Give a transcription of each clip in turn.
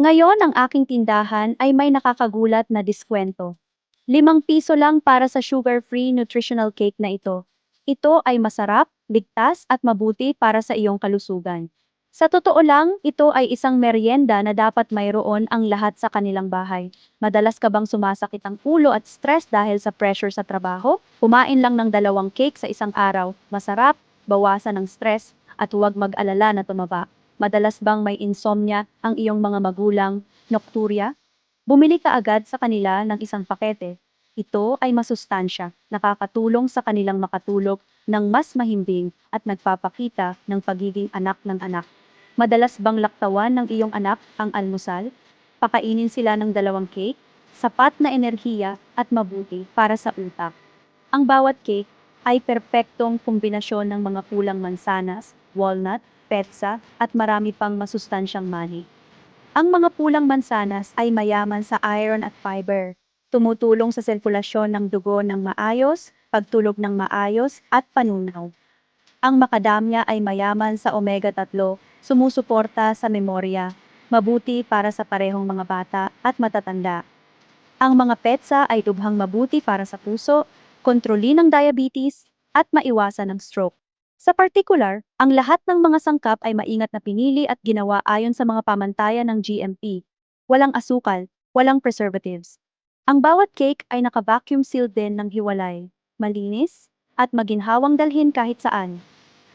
Ngayon ang aking tindahan ay may nakakagulat na diskwento. Limang piso lang para sa sugar-free nutritional cake na ito. Ito ay masarap, ligtas at mabuti para sa iyong kalusugan. Sa totoo lang, ito ay isang merienda na dapat mayroon ang lahat sa kanilang bahay. Madalas ka bang sumasakit ang ulo at stress dahil sa pressure sa trabaho? Kumain lang ng dalawang cake sa isang araw. Masarap, bawasan ng stress, at huwag mag-alala na tumaba. Madalas bang may insomnia ang iyong mga magulang, nocturia? Bumili ka agad sa kanila ng isang pakete. Ito ay masustansya, nakakatulong sa kanilang makatulog ng mas mahimbing at nagpapakita ng pagiging anak ng anak. Madalas bang laktawan ng iyong anak ang almusal? Pakainin sila ng dalawang cake, sapat na enerhiya at mabuti para sa utak. Ang bawat cake ay perpektong kombinasyon ng mga kulang mansanas, walnut, petsa at marami pang masustansyang mani. Ang mga pulang mansanas ay mayaman sa iron at fiber. Tumutulong sa sirkulasyon ng dugo ng maayos, pagtulog ng maayos at panunaw. Ang makadamya ay mayaman sa omega-3, sumusuporta sa memorya, mabuti para sa parehong mga bata at matatanda. Ang mga petsa ay tubhang mabuti para sa puso, kontrolin ng diabetes, at maiwasan ng stroke. Sa particular, ang lahat ng mga sangkap ay maingat na pinili at ginawa ayon sa mga pamantayan ng GMP. Walang asukal, walang preservatives. Ang bawat cake ay naka-vacuum sealed din ng hiwalay, malinis, at maginhawang dalhin kahit saan.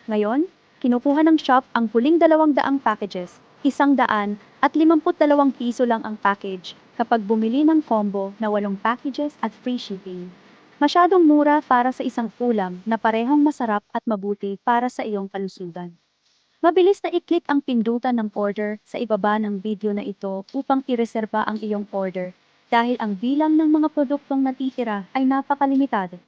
Ngayon, kinukuha ng shop ang huling dalawang daang packages, isang daan at 52 piso lang ang package kapag bumili ng combo na walong packages at free shipping. Masyadong mura para sa isang ulam na parehong masarap at mabuti para sa iyong kalusugan. Mabilis na i-click ang pindutan ng order sa ibaba ng video na ito upang ireserba ang iyong order dahil ang bilang ng mga produktong natitira ay napakalimitado.